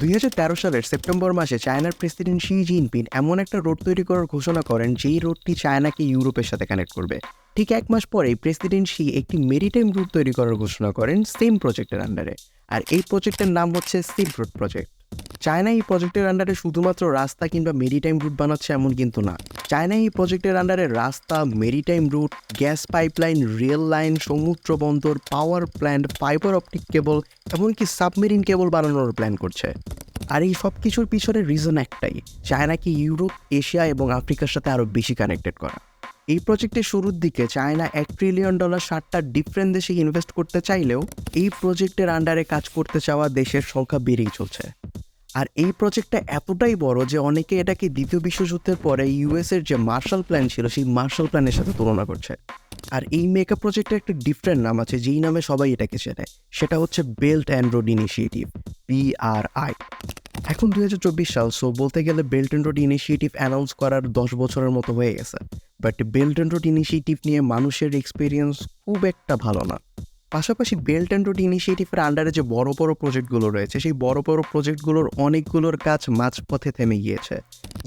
দুই হাজার তেরো সালের সেপ্টেম্বর মাসে চায়নার প্রেসিডেন্ট শি জিনপিং এমন একটা রোড তৈরি করার ঘোষণা করেন, যেই রোডটি চায়নাকে ইউরোপের সাথে কানেক্ট করবে। ঠিক এক মাস পরেই প্রেসিডেন্ট শি একটি মেরিটাইম রুট তৈরি করার ঘোষণা করেন সেম প্রজেক্টের আন্ডারে। আর এই প্রজেক্টের নাম হচ্ছে সিল্ক রুট প্রজেক্ট। চায়না এই প্রজেক্টের আন্ডারে শুধুমাত্র রাস্তা কিংবা মেরিটাইম রুট বানাচ্ছে এমন কিন্তু না। চায়না এই প্রজেক্টের আন্ডারে রাস্তা, maritime route, gas pipeline, rail line, সমুদ্র বন্দর, power plant, fibre optic cable, এমনকি সাবমেরিন কেবল বানানোর প্ল্যান করছে। আর এই সব কিছুর পিছনে রিজন একটাই, চায়নাকে ইউরোপ, এশিয়া এবং আফ্রিকার সাথে আরও বেশি কানেক্টেড করা। এই প্রজেক্টের শুরুর দিকে চায়না এক ট্রিলিয়ন ডলার ষাটটা ডিফারেন্ট দেশে ইনভেস্ট করতে চাইলেও এই প্রজেক্টের আন্ডারে কাজ করতে চাওয়া দেশের সংখ্যা বেড়েই চলছে। আর এই প্রজেক্টটা এতটাই বড় যে অনেকে এটাকে দ্বিতীয় বিশ্বযুদ্ধের পরে ইউএসের যে মার্শাল প্ল্যান ছিল সেই মার্শাল প্ল্যানের সাথে তুলনা করছে। আর এই মেকআপ প্রজেক্টের একটা ডিফারেন্ট নাম আছে, যেই নামে সবাই এটাকে চেনে। সেটা হচ্ছে belt and road initiative BRI এখন দুই হাজার চব্বিশ সাল সো বলতে গেলে belt and road initiative announce করার দশ বছরের মতো হয়ে গেছে। But belt and road initiative নিয়ে মানুষের এক্সপিরিয়েন্স খুব একটা ভালো না। পাশাপাশি বেল্ট অ্যান্ড রোড ইনিশিয়েটিভের আন্ডারে যে বড় বড় প্রজেক্টগুলো রয়েছে, সেই বড় বড় প্রজেক্টগুলোর অনেকগুলোর কাজ মাঝপথে থেমে গিয়েছে।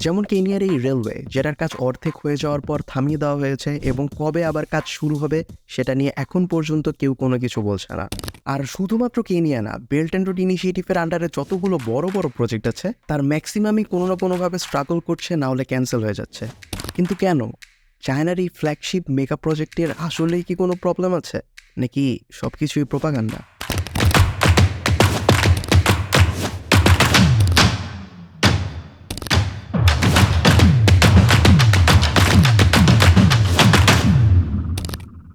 যেমন কেনিয়ার এই রেলওয়ে যেটার কাজ অর্ধেক হয়ে যাওয়ার পর থামিয়ে দেওয়া হয়েছে এবং কবে আবার কাজ শুরু হবে, সেটা নিয়ে এখন পর্যন্ত কেউ কোনো কিছু বলছে না। আর শুধুমাত্র কেনিয়া না বেল্ট অ্যান্ড রোড ইনিশিয়েটিভের আন্ডারে যতগুলো বড় বড় প্রজেক্ট আছে, তার ম্যাক্সিমামই কোনো না কোনোভাবে স্ট্রাগল করছে, না হলে ক্যান্সেল হয়ে যাচ্ছে। কিন্তু কেন? চায়নার এই ফ্ল্যাগশিপ মেকআপ প্রজেক্টের আসলেই কি কোনো প্রবলেম আছে? নাকি সব কিছুই propaganda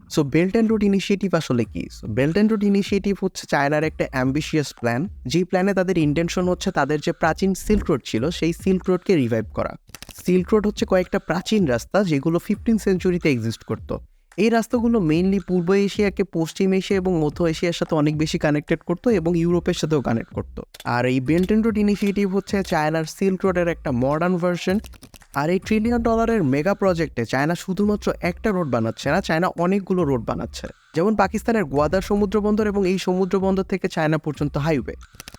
so belt and road initiative আসলে কি? বেল্ট অ্যান্ড রোড ইনিশিয়েটিভ হচ্ছে চায়নার একটা অ্যাম্বিশিয়াস প্ল্যান যে প্ল্যানে তাদের ইন্টেনশন হচ্ছে তাদের যে প্রাচীন সিল্ক রোড ছিল, সেই সিল্ক রোডকে রিভাইভ করা। সিল্ক রোড হচ্ছে কয়েকটা প্রাচীন রাস্তা যেগুলো ফিফটিন সেঞ্চুরিতে এক্সিস্ট করতো। এই রাস্তাগুলো মেইনলি পূর্ব এশিয়াকে পশ্চিম এশিয়া এবং মধ্য এশিয়ার সাথে অনেক বেশি কানেক্টেড করতো এবং ইউরোপের সাথেও কানেক্ট করতো। আর এই বেল্ট অ্যান্ড রোড ইনিশিয়েটিভ হচ্ছে চায়নার সিল্ক রোডের একটা মডার্ন ভার্সন আর এই ট্রিলিয়ন ডলারের মেগা প্রজেক্টে চায়না শুধুমাত্র একটা রোড বানাচ্ছে না চায়না অনেকগুলো রোড বানাচ্ছে। যেমন পাকিস্তানের গোয়াদার সমুদ্র বন্দর এবং এই সমুদ্র বন্দর থেকে চায়না পর্যন্ত হাইওয়ে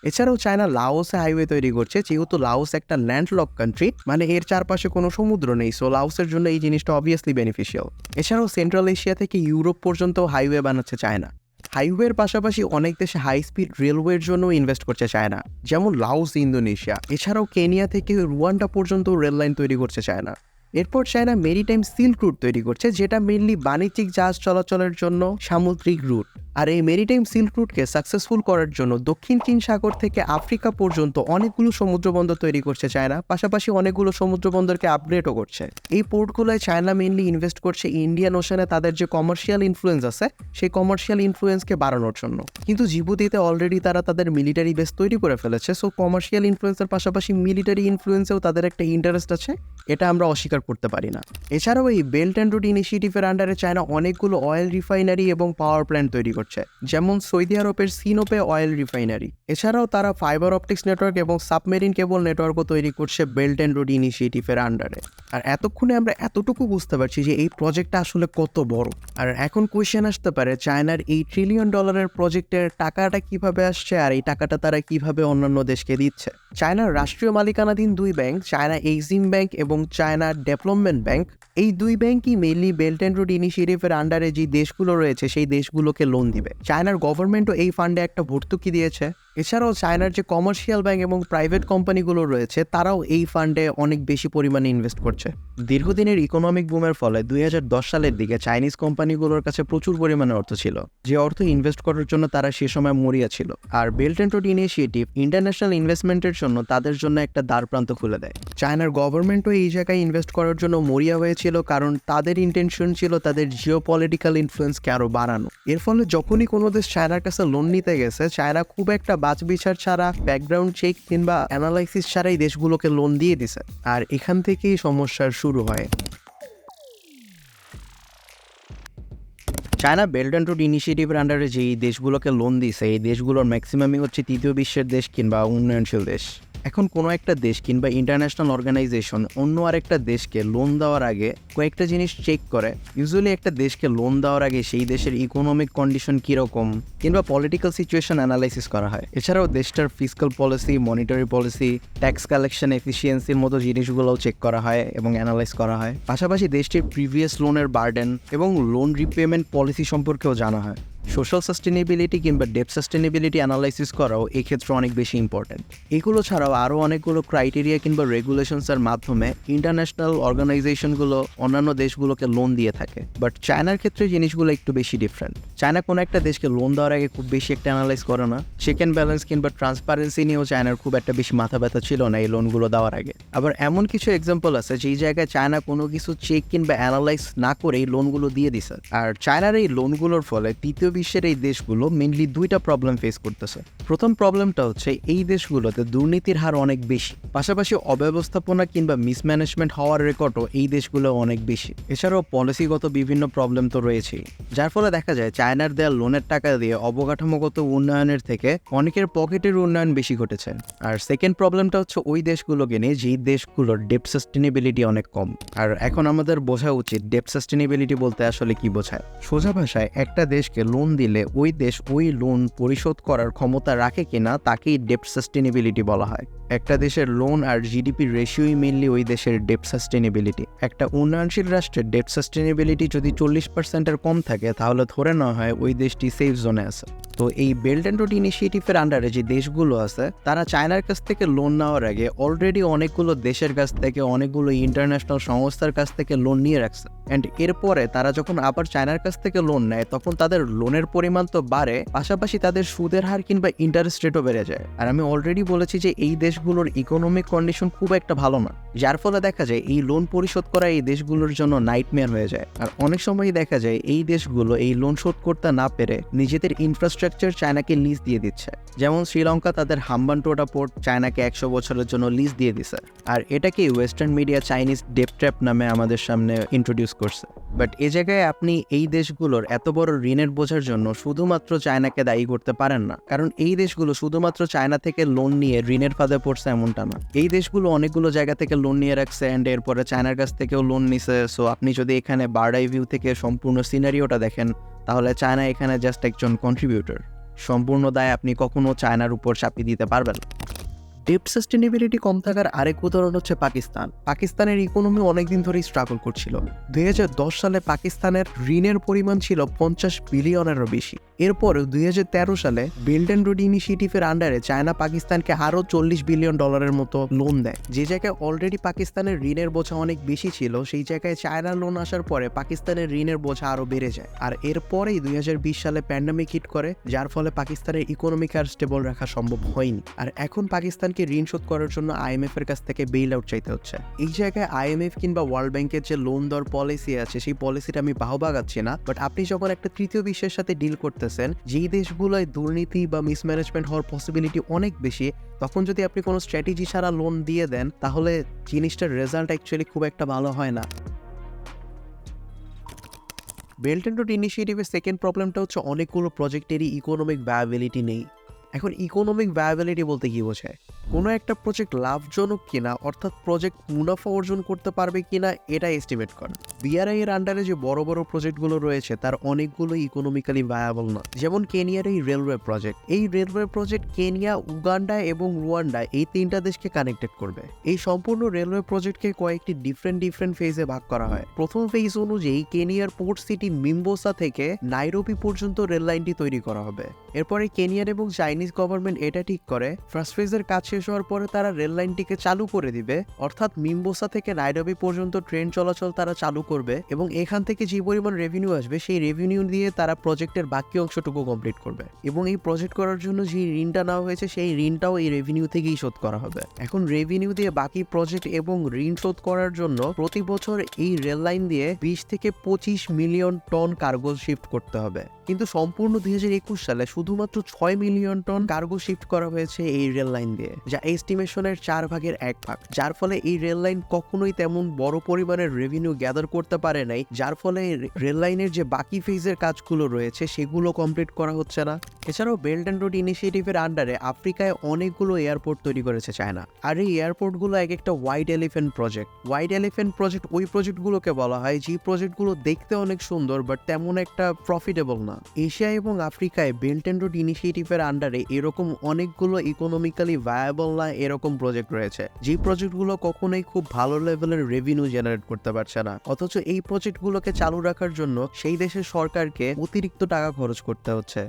এছাড়াও চায়না লাওসে হাইওয়ে তৈরি করছে, যেহেতু লাওস একটা ল্যান্ডলক কান্ট্রি মানে এর চারপাশে কোনো সমুদ্র নেই সো লাওসের জন্য এই জিনিসটা অবভিয়াসলি বেনিফিশিয়াল এছাড়াও সেন্ট্রাল এশিয়া থেকে ইউরোপ পর্যন্ত হাইওয়ে বানাচ্ছে চায়না। হাইওয়ের পাশাপাশি অনেক দেশে হাই স্পিড রেলওয়ের জন্য ইনভেস্ট করছে চায়না, যেমন লাওস, ইন্দোনেশিয়া। এছাড়াও কেনিয়া থেকে রুয়ান্ডা পর্যন্ত রেল লাইন তৈরি করছে চায়না। এরপর চায়না মেরিটাইম সিল্ক রুট তৈরি করছে, যেটা মেনলি বাণিজ্যিক জাহাজ চলাচলের জন্য সামুদ্রিক রুট আর এই মেরিটাইম সিল্ক রুটকে সাকসেসফুল করার জন্য দক্ষিণ চীন সাগর থেকে আফ্রিকা পর্যন্ত অনেকগুলো সমুদ্র বন্দর তৈরি করছে চায়না, পাশাপাশি অনেকগুলো সমুদ্র বন্দরকে আপগ্রেডও করছে। এই পোর্টগুলোয় চায়না মেনলি ইনভেস্ট করছে ইন্ডিয়ান ওশানে তাদের যে কমার্শিয়াল ইনফ্লুয়েন্স আছে, সেই কমার্শিয়াল ইনফ্লুয়েন্সকে বাড়ানোর জন্য। কিন্তু জিবুতিতে অলরেডি তারা তাদের মিলিটারি বেস তৈরি করে ফেলেছে সো কমার্শিয়াল ইনফ্লুয়েন্সের পাশাপাশি মিলিটারি ইনফ্লুয়েন্সেও তাদের একটা ইন্টারেস্ট আছে, এটা আমরা অস্বীকার করতে পারি না। এছাড়াও এই বেল্ট অ্যান্ড রোড ইনিশিয়েটিভের আন্ডারে চায়না অনেকগুলো অয়েল রিফাইনারি এবং পাওয়ার প্ল্যান্ট তৈরি করছে। যেমন সৌদি আরবের সিনোপে অয়েল রিফাইনারি। এছাড়াও তারা ফাইবার অপটিক্স নেটওয়ার্ক এবং সাবমেরিন কেবল নেটওয়ার্কও তৈরি করছে বেল্ট অ্যান্ড রোড ইনিশিয়েটিভের আন্ডারে আর এতক্ষণে আমরা এতটুকু বুঝতে পারছি যে এই প্রজেক্টটা আসলে কত বড়। আর এখন কোয়েশ্চেন আসতে পারে চায়নার এই ট্রিলিয়ন ডলারের প্রজেক্টের টাকাটা কীভাবে আসছে আর এই টাকাটা তারা কীভাবে অন্যান্য দেশকে দিচ্ছে? চায়নার রাষ্ট্রীয় মালিকানাধীন দুই ব্যাংক চায়না এক্সিম ব্যাংক এবং চায়না ডেভেলপমেন্ট ব্যাংক এই দুই ব্যাংকই মেইনলি বেল্ট অ্যান্ড রোড ইনিশিয়েটিভের আন্ডারে যে দেশগুলো রয়েছে, সেই দেশগুলোকে লোন দিবে চায়নার গভর্নমেন্টও এই ফান্ডে একটা ভর্তুকি দিয়েছে। এছাড়াও চায়নার যে কমার্শিয়াল ব্যাংক এবং প্রাইভেট কোম্পানিগুলো রয়েছে, তারাও এই ফান্ডে অনেক বেশি পরিমাণে ইনভেস্ট করছে। দীর্ঘদিনের ইকোনমিক বুমের ফলে দু হাজার দশ সালের দিকে চাইনিজ কোম্পানিগুলোর কাছে প্রচুর পরিমাণে অর্থ ছিল, যে অর্থ ইনভেস্ট করার জন্য তারা সে সময় মরিয়া ছিল। আর belt and road initiative international ইনভেস্টমেন্টের জন্য তাদের জন্য একটা দ্বার প্রান্ত খুলে দেয়। চায়নার গভর্নমেন্টও এই জায়গায় ইনভেস্ট করার জন্য মরিয়া হয়েছিল, কারণ তাদের ইন্টেনশন ছিল তাদের জিও পলিটিক্যাল ইনফ্লুয়েন্সকে আরও বাড়ানো। এর ফলে যখনই কোনো দেশ চায়নার কাছে লোন নিতে গেছে, চায়না খুব একটা বাছবিচার ছাড়া ব্যাকগ্রাউন্ড চেক কিংবা অ্যানালাইসিস ছাড়াই দেশগুলোকে লোন দিয়ে দিছে। আর এখান থেকেই সমস্যার শুরু হয়। চায়না বেল্ট অ্যান্ড রোড ইনিশিয়েটিভের আন্ডারে যেই দেশগুলোকে লোন দিছে, এই দেশগুলোর ম্যাক্সিমামই হচ্ছে তৃতীয় বিশ্বের দেশ কিংবা উন্নয়নশীল দেশ। এখন কোনো একটা দেশ কিংবা ইন্টারন্যাশনাল অর্গানাইজেশন অন্য আরেকটা দেশকে লোন দেওয়ার আগে কয়েকটা জিনিস চেক করে। ইউজুয়ালি একটা দেশকে লোন দেওয়ার আগে সেই দেশের ইকোনমিক কন্ডিশন কীরকম কিংবা পলিটিক্যাল সিচুয়েশন অ্যানালাইসিস করা হয়। এছাড়াও দেশটার physical policy monetary policy tax collection এফিসিয়েন্সির মতো জিনিসগুলোও চেক করা হয় এবং অ্যানালাইজ করা হয়। পাশাপাশি দেশটির প্রিভিয়াস লোনের বার্ডেন এবং লোন রিপেমেন্ট পলিসি সম্পর্কেও জানা হয়। সোশ্যাল সাস্টেনেবিলিটি কিংবা ডেপ সাস্টেনেবিলিটি অ্যানালাইসিস করাও এই ক্ষেত্রে অনেক বেশি ইম্পর্ট্যান্ট এগুলো ছাড়াও আরও অনেকগুলো ক্রাইটেরিয়া কিংবা রেগুলেশনসের মাধ্যমে ইন্টারন্যাশনাল অর্গানাইজেশনগুলো অন্যান্য দেশগুলোকে লোন দিয়ে থাকে। বাট চায়নার ক্ষেত্রে জিনিসগুলো একটু বেশি ডিফারেন্ট চায়না কোনো একটা দেশকে লোন দেওয়ার আগে খুব বেশি একটা অ্যানালাইজ করে না। সেকেন্ড ব্যালেন্স কিংবা ট্রান্সপারেন্সি নিয়েও চায়নার খুব একটা বেশি মাথা ব্যথা ছিল না এই লোনগুলো দেওয়ার আগে। আবার এমন কিছু এক্সাম্পল আছে যেই জায়গায় চায়না কোনো কিছু চেক কিংবা অ্যানালাইজ না করে এই লোনগুলো দিয়ে দিছে। আর চায়নার এই লোনগুলোর ফলে তৃতীয় বিশ্বের এই দেশগুলো মেনলি দুইটা প্রবলেম ফেস করতেছে। প্রথম প্রবলেমটা হচ্ছে এই দেশগুলোতে দুর্নীতির হার অনেক বেশি। পাশাপাশি অব্যবস্থাপনা কিংবা মিসম্যানেজমেন্ট হওয়ার রেকর্ডও এই দেশগুলো অনেক বেশি। এছাড়াও পলিসিগত বিভিন্ন প্রবলেম তো রয়েছেই। যার ফলে দেখা যায় চায়নার দেওয়া লোনের টাকা দিয়ে অবকাঠামোগত উন্নয়নের থেকে অনেকের পকেটের উন্নয়ন বেশি ঘটেছে। আর সেকেন্ড প্রবলেমটা হচ্ছে ওই দেশগুলোকে নিয়ে যেই দেশগুলোর ডেপ সাস্টেনেবিলিটি অনেক কম। আর এখন আমাদের বোঝা উচিত ডেপ সাস্টেনেবিলিটি বলতে আসলে কি বোঝায়? সোজা ভাষায় একটা দেশকে লোন দিলে ওই দেশ ওই লোন পরিশোধ করার ক্ষমতা রাখে কিনা তাকেই ডেপ সাস্টেনেবিলিটি বলা হয়। একটা দেশের লোন আর জিডিপি রেশিওই মেনলি ওই দেশের ডেপ সাস্টেনেবিলিটি একটা উন্নয়নশীল রাষ্ট্রের ডেপ সাস্টেনেবিলিটি যদি চল্লিশ পার্সেন্টের কম থাকে, তাহলে ধরে নেওয়া হয় ওই দেশটি সেফ জোনে আছে। তো এই বেল্ট অ্যান্ড রোড ইনিশিয়েটিভের আন্ডারে যে দেশগুলো আছে, তারা চায়নার কাছ থেকে লোন নেওয়ার আগে অলরেডি অনেকগুলো দেশের কাছ থেকে অনেকগুলো ইন্টারন্যাশনাল সংস্থার কাছ থেকে লোন নিয়ে রাখছে। অ্যান্ড এরপরে তারা যখন আবার চায়নার কাছ থেকে লোন নেয়, তখন তাদের লোনের পরিমাণ তো বাড়ে, পাশাপাশি তাদের সুদের হার কিংবা ইন্টারেস্ট রেটও বেড়ে যায়। আর আমি অলরেডি বলেছি যে এই দেশগুলোর ইকোনমিক কন্ডিশন খুব একটা ভালো না, যার ফলে দেখা যায় এই লোন পরিশোধ করা এই দেশগুলোর জন্য নাইটমেয়ার হয়ে যায়। আর অনেক সময়ই দেখা যায় এই দেশগুলো এই লোন শোধ করতে না পেরে নিজেদের ইনফ্রাস্ট্রাকচার চায়নাকে লিজ দিয়ে দিচ্ছে। যেমন শ্রীলঙ্কা তাদের হাম্বানটোটা পোর্ট চায়নাকে একশো বছরের জন্য লিজ দিয়ে দিছে। আর এটাকে western media Chinese debt trap নামে আমাদের সামনে ইন্ট্রোডিউস করছে। বাট এ জায়গায় আপনি এই দেশগুলোর এত বড় ঋণের বোঝার জন্য শুধুমাত্র চায়নাকে দায়ী করতে পারেন না। কারণ এই দেশগুলো শুধুমাত্র চায়না থেকে লোন নিয়ে ঋণের ফাঁদে পড়ছে এমনটা না। এই দেশগুলো অনেকগুলো জায়গা থেকে লোন নিয়ে রাখছে অ্যান্ড এরপরে চায়নার কাছ থেকেও লোন নিছে। সো আপনি যদি এখানে বার্ডাই ভিউ থেকে সম্পূর্ণ সিনারিওটা দেখেন, তাহলে চায়না এখানে জাস্ট একজন কন্ট্রিবিউটর সম্পূর্ণ দায় আপনি কখনো চায়নার উপর চাপিয়ে দিতে পারবেন। ডেপ সাস্টেনেবিলিটি কম থাকার আরেক উদাহরণ হচ্ছে পাকিস্তান। পাকিস্তানের ইকোনমি অনেকদিন ধরেই স্ট্রাগল করছিল। দু হাজার দশ সালে পাকিস্তানের ঋণের পরিমাণ ছিল পঞ্চাশ বিলিয়নেরও বেশি। এরপরে দুই সালে বেল্ট অ্যান্ড রোড ইনিশিয়েটিভের আন্ডারে চায়না পাকিস্তানকে আরও চল্লিশ বিলিয়ন ডলারের মতো লোন দেয়। যে জায়গায় অলরেডি পাকিস্তানের ঋণের বোঝা অনেক বেশি ছিল, সেই জায়গায় চায়না লোন আসার পরে পাকিস্তানের ঋণের বোঝা আরও বেড়ে যায়। আর এরপরেই দুই হাজার বিশ সালে প্যান্ডামিক হিট করে, যার ফলে পাকিস্তানের ইকোনমিক আর স্টেবল রাখা সম্ভব হয়নি। আর এখন পাকিস্তানকে ঋণ শোধ করার জন্য আইএমএফ এর কাছ থেকে বেইল আউট চাইতে হচ্ছে। এই জায়গায় আইএমএফ কিংবা ওয়ার্ল্ড ব্যাংকের যে লোন দেওয়ার পলিসি আছে, সেই পলিসিটা আমি বাহবা গাচ্ছি না। বাট আপনি যখন একটা তৃতীয় বিশ্বের সাথে ডিল করতেছেন, যেই দেশগুলোয় দুর্নীতি বা মিসম্যানেজমেন্ট হওয়ার পসিবিলিটি অনেক বেশি, তখন যদি আপনি কোনো স্ট্র্যাটেজি ছাড়া লোন দিয়ে দেন, তাহলে জিনিসটার রেজাল্ট অ্যাকচুয়ালি খুব একটা ভালো হয় না। বেল্ট অ্যান্ড রোড ইনিশিয়েটিভের সেকেন্ড প্রবলেমটা হচ্ছে অনেকগুলো প্রজেক্টেরই ইকোনমিক ভায়াবিলিটি নেই। এখন ইকোনমিক ভায়াবিলিটি বলতে কি বোঝায়? কোনো একটা প্রজেক্ট লাভজনক কিনা, অর্থাৎ প্রজেক্ট মুনাফা অর্জন করতে পারবে কিনা, এটা এস্টিমেট করা। বিআরআই এর আন্ডারে যে বড় বড় প্রজেক্টগুলো রয়েছে, তার অনেকগুলো ইকোনমিক্যালি ভায়াবল না যেমন কেনিয়ার এই রেলওয়ে প্রজেক্ট এই রেলওয়ে প্রজেক্ট কেনিয়া উগান্ডা এবং রুয়ান্ডা এই তিনটা দেশকে কানেক্টেড করবে। এই সম্পূর্ণ রেলওয়ে প্রজেক্টকে কয়েকটি ডিফারেন্ট ডিফারেন্ট ফেজে ভাগ করা হয়। প্রথম ফেজ অনুযায়ী কেনিয়ার পোর্ট সিটি মিম্বোসা থেকে নাইরোবি পর্যন্ত রেল লাইনটি তৈরি করা হবে। এরপরে কেনিয়ার এবং চাইনিজ গভর্নমেন্ট এটা ঠিক করে ফার্স্ট ফেজের কাজ শেষ হওয়ার পরে তারা রেল লাইনটিকে চালু করে দিবে। অর্থাৎ মিম্বোসা থেকে নাইরোবি পর্যন্ত ট্রেন চলাচল তারা চালু করবে এবং এখান থেকে যে পরিমাণ রেভিনিউ আসবে, সেই রেভিনিউ দিয়ে তারা প্রজেক্টের বাকি অংশটুকু কমপ্লিট করবে। এবং এই প্রজেক্ট করার জন্য যে ঋণটা নেওয়া হয়েছে, সেই ঋণটাও এই রেভিনিউ থেকেই শোধ করা হবে। এখন রেভিনিউ দিয়ে বাকি প্রজেক্ট এবং ঋণ শোধ করার জন্য প্রতি বছর এই রেল লাইন দিয়ে বিশ থেকে পঁচিশ মিলিয়ন টন কার্গো শিফট করতে হবে। কিন্তু সম্পূর্ণ দুই হাজার একুশ সালে শুধুমাত্র ছয় মিলিয়ন টন কার্গো শিফট করা হয়েছে এই রেল লাইন দিয়ে। যা এস্টিমেশনের চার ভাগের এক ভাগ, যার ফলে এই রেল লাইন কখনোই তেমন বড় পরিমাণের রেভিনিউ গ্যাদার করতে পারে নাই, যার ফলে রেল লাইনের যে বাকি ফেজের কাজগুলো রয়েছে, সেগুলো কমপ্লিট করা হচ্ছে না। এছাড়াও বেল্ট অ্যান্ড রোড ইনিশিয়েটিভের আন্ডারে আফ্রিকায় অনেকগুলো এয়ারপোর্ট তৈরি করেছে চায়না আর এই এয়ারপোর্টগুলো এক একটা white elephant project white elephant project ওই প্রজেক্টগুলোকে বলা হয়, যে প্রজেক্টগুলো দেখতে অনেক সুন্দর বাট তেমন একটা প্রফিটেবল না। এশিয়া এবং আফ্রিকায় বেল্ট অ্যান্ড রোড ইনিশিয়েটিভের আন্ডারে এরকম অনেকগুলো ইকোনমিক্যালি ভায়াবল না এরকম প্রজেক্ট রয়েছে। যে প্রজেক্টগুলো কখনোই খুব ভালো লেভেলের রেভিনিউ জেনারেট করতে পারছে না। অথচ এই প্রজেক্টগুলোকে চালু রাখার জন্য সেই দেশের সরকারকে অতিরিক্ত টাকা খরচ করতে হচ্ছে।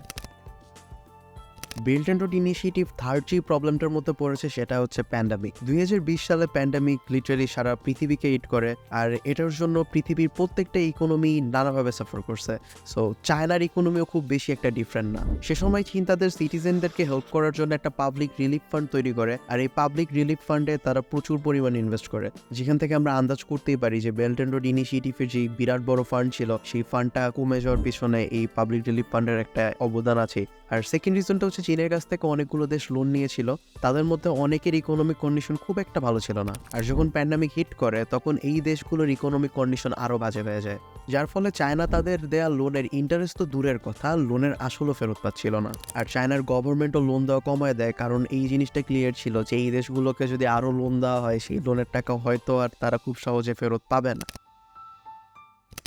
Build and road initiative third যে প্রবলেমটার মধ্যে পড়েছে সেটা হচ্ছে প্যান্ডামিক দুই হাজার বিশ সালে প্যান্ডামিক লিটারালি সারা পৃথিবীকে হিট করে আর এটার জন্য পৃথিবীর প্রত্যেকটা ইকোনমি নানাভাবে সাফার করছে। সো চায়নার ইকোনমিও খুব বেশি একটা ডিফারেন্ট না। সে সময় চীন তাদের সিটিজেনদেরকে হেল্প করার জন্য একটা পাবলিক রিলিফ ফান্ড তৈরি করে আর এই পাবলিক রিলিফ ফান্ডে তারা প্রচুর পরিমাণে ইনভেস্ট করে। যেখান থেকে আমরা আন্দাজ করতেই পারি যে বেল্ট অ্যান্ড রোড ইনিশিয়েটিভের যে বিরাট বড় ফান্ড ছিল, সেই ফান্ডটা কমে যাওয়ার পিছনে এই পাবলিক রিলিফ ফান্ডের একটা অবদান আছে। আর সেকেন্ড রিজনটা হচ্ছে চীনের কাছ থেকে অনেকগুলো দেশ লোন নিয়েছিল। তাদের মধ্যে অনেকের ইকোনমিক কন্ডিশন খুব একটা ভালো ছিল না। আর যখন প্যান্ডামিক হিট করে, তখন এই দেশগুলোর ইকোনমিক কন্ডিশন আরও বাজে হয়ে যায়। যার ফলে চায়না তাদের দেয়া লোনের ইন্টারেস্ট তো দূরের কথা লোনের আসলও ফেরত পাচ্ছিল না। আর চায়নার গভর্নমেন্টও লোন দেওয়া কমায় দেয়, কারণ এই জিনিসটা ক্লিয়ার ছিল যে এই দেশগুলোকে যদি আরও লোন দেওয়া হয়, সেই লোনের টাকা হয়তো আর তারা খুব সহজে ফেরত পাবে না।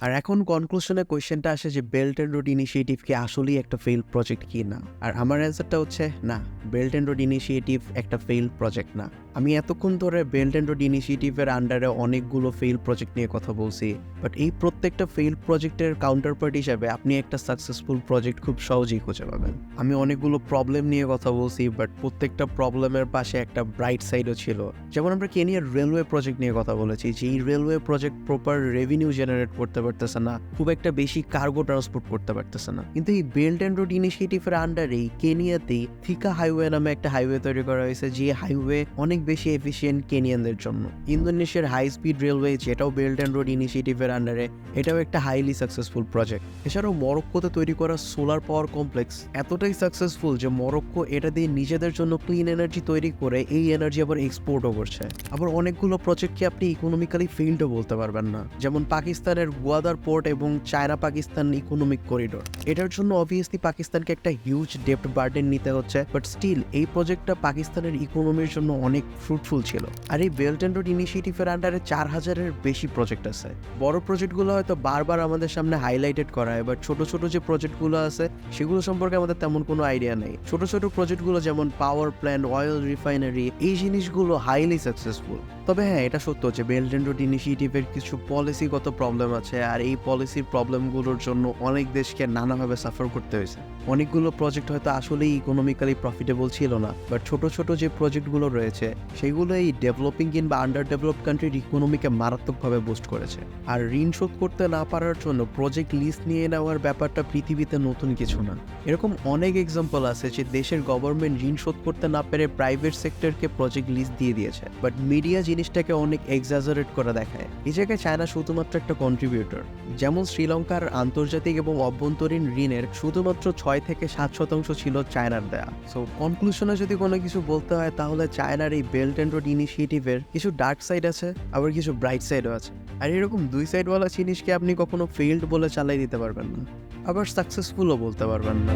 আর এখন কনক্লুশনে কোয়েশ্চেনটা আসে যে বেল্ট অ্যান্ড রোড ইনিশিয়েটিভ কি আসলেই একটা ফেল প্রজেক্ট কি না? আর আমার অ্যান্সারটা হচ্ছে, না বেল্ট অ্যান্ড রোড ইনিশিয়েটিভ একটা ফেল প্রজেক্ট না। আমি এতক্ষণ ধরে বেল্ট অ্যান্ড রোড ইনিশিয়েটিভের আন্ডারে অনেকগুলো ফেল প্রজেক্ট নিয়ে কথা বলছি বাট এই প্রত্যেকটা ফেইল প্রজেক্টের কাউন্টার পার্ট হিসাবে আপনি একটা সাকসেসফুল প্রজেক্ট খুব সহজেই খুঁজে পাবেন। আমি অনেকগুলো প্রবলেম নিয়ে কথা বলছি বাট প্রত্যেকটা প্রবলেমের পাশে একটা ব্রাইট সাইডও ছিল। যেমন আমরা কেনিয়ার রেলওয়ে প্রজেক্ট নিয়ে কথা বলেছি যে এই railway project proper revenue generate করতে পারতেছে না, খুব একটা বেশি কার্গো ট্রান্সপোর্ট করতে পারতেছে না। কিন্তু এই বেল্ট অ্যান্ড রোড ইনিশিয়েটিভের আন্ডারেই কেনিয়াতেই থিকা হাইওয়ে নামে একটা হাইওয়ে তৈরি করা হয়েছে, যে হাইওয়ে অনেক বেশি এফিসিয়েন্ট কেনিয়ানদের জন্য। ইন্দোনেশিয়ার হাই স্পিড রেলওয়ে যেটাও বেল্ট অ্যান্ড রোড ইনিশিয়েটিভের আন্ডারে এটাও একটা হাইলি সাকসেসফুল প্রজেক্ট এছাড়াও মরক্কোতে তৈরি করা সোলার পাওয়ার কমপ্লেক্স এতটাই সাকসেসফুল যে মরক্কো এটা দিয়ে নিজেদের জন্য ক্লিন এনার্জি তৈরি করে এই এনার্জি আবার এক্সপোর্টও করছে। আবার অনেকগুলো প্রজেক্টকে আপনি ইকোনমিক্যালি ফেইল্ডও বলতে পারবেন না। যেমন পাকিস্তানের গোয়াদার পোর্ট এবং চায়না পাকিস্তান ইকোনমিক করিডোর এটার জন্য অবভিয়াসলি পাকিস্তানকে একটা হিউজ ডেপ্ট বার্ডেন নিতে হচ্ছে বাট স্টিল এই প্রজেক্টটা পাকিস্তানের ইকোনমির জন্য অনেক ফ্রুটফুল ছিল। আর এই বেল্ট অ্যান্ড রোড ইনিশিয়েটিভের আন্ডারে চার হাজারের বেশি প্রজেক্ট আছে। বড় প্রজেক্টগুলো হয়তো বারবার আমাদের সামনে হাইলাইটেড করা হয় বাট ছোট ছোট যে প্রজেক্টগুলো আছে, সেগুলো সম্পর্কে আমাদের তেমন কোনো আইডিয়া নেই। ছোট ছোট প্রজেক্টগুলো যেমন পাওয়ার প্ল্যান্ট অয়েল রিফাইনারি এই জিনিসগুলো হাইলি সাকসেসফুল তবে হ্যাঁ এটা সত্য যে বেল্ট অ্যান্ড রোড ইনিশিয়েটিভের কিছু পলিসিগত প্রবলেম আছে আর এই পলিসির প্রবলেমগুলোর জন্য অনেক দেশকে নানাভাবে সাফার করতে হয়েছে। অনেকগুলো প্রজেক্ট হয়তো আসলেই ইকোনমিক্যালি প্রফিটেবল ছিল না বাট ছোট ছোট যে প্রজেক্টগুলো রয়েছে, সেগুলো এই ডেভেলপিং কিংবা আন্ডার ডেভেলপ কান্ট্রির ইকোনমিকে মারাত্মকভাবে বুস্ট করেছে। আর ঋণ শোধ করতে না পারার জন্য প্রজেক্ট লিস্ট নিয়ে নেওয়ার ব্যাপারটা পৃথিবীতে নতুন কিছু না। এরকম অনেক এক্সাম্পল আছে যে দেশের গভর্নমেন্ট ঋণ শোধ করতে না পেরে প্রাইভেট সেক্টরকে প্রজেক্ট লিস্ট দিয়ে দিয়েছে বাট মিডিয়া জিনিসটাকে অনেক এক্সাজারেট করে দেখায়। এই জায়গায় চায়না শুধুমাত্র একটা কন্ট্রিবিউটর যেমন শ্রীলঙ্কার আন্তর্জাতিক এবং অভ্যন্তরীণ ঋণের শুধুমাত্র ছয় থেকে সাত শতাংশ ছিল চায়নার দেয়া। সো কনক্লুশনে যদি কোনো কিছু বলতে হয়, তাহলে চায়নার এই বেল্ট অ্যান্ড রোড ইনিশিয়েটিভের কিছু ডার্ক সাইড আছে, আবার কিছু ব্রাইট সাইডও আছে। আর এরকম দুই সাইডওয়ালা জিনিসকে আপনি কখনো ফেইল্ড বলে চালাই দিতে পারবেন না। আবার সাকসেসফুলও বলতে পারবেন না।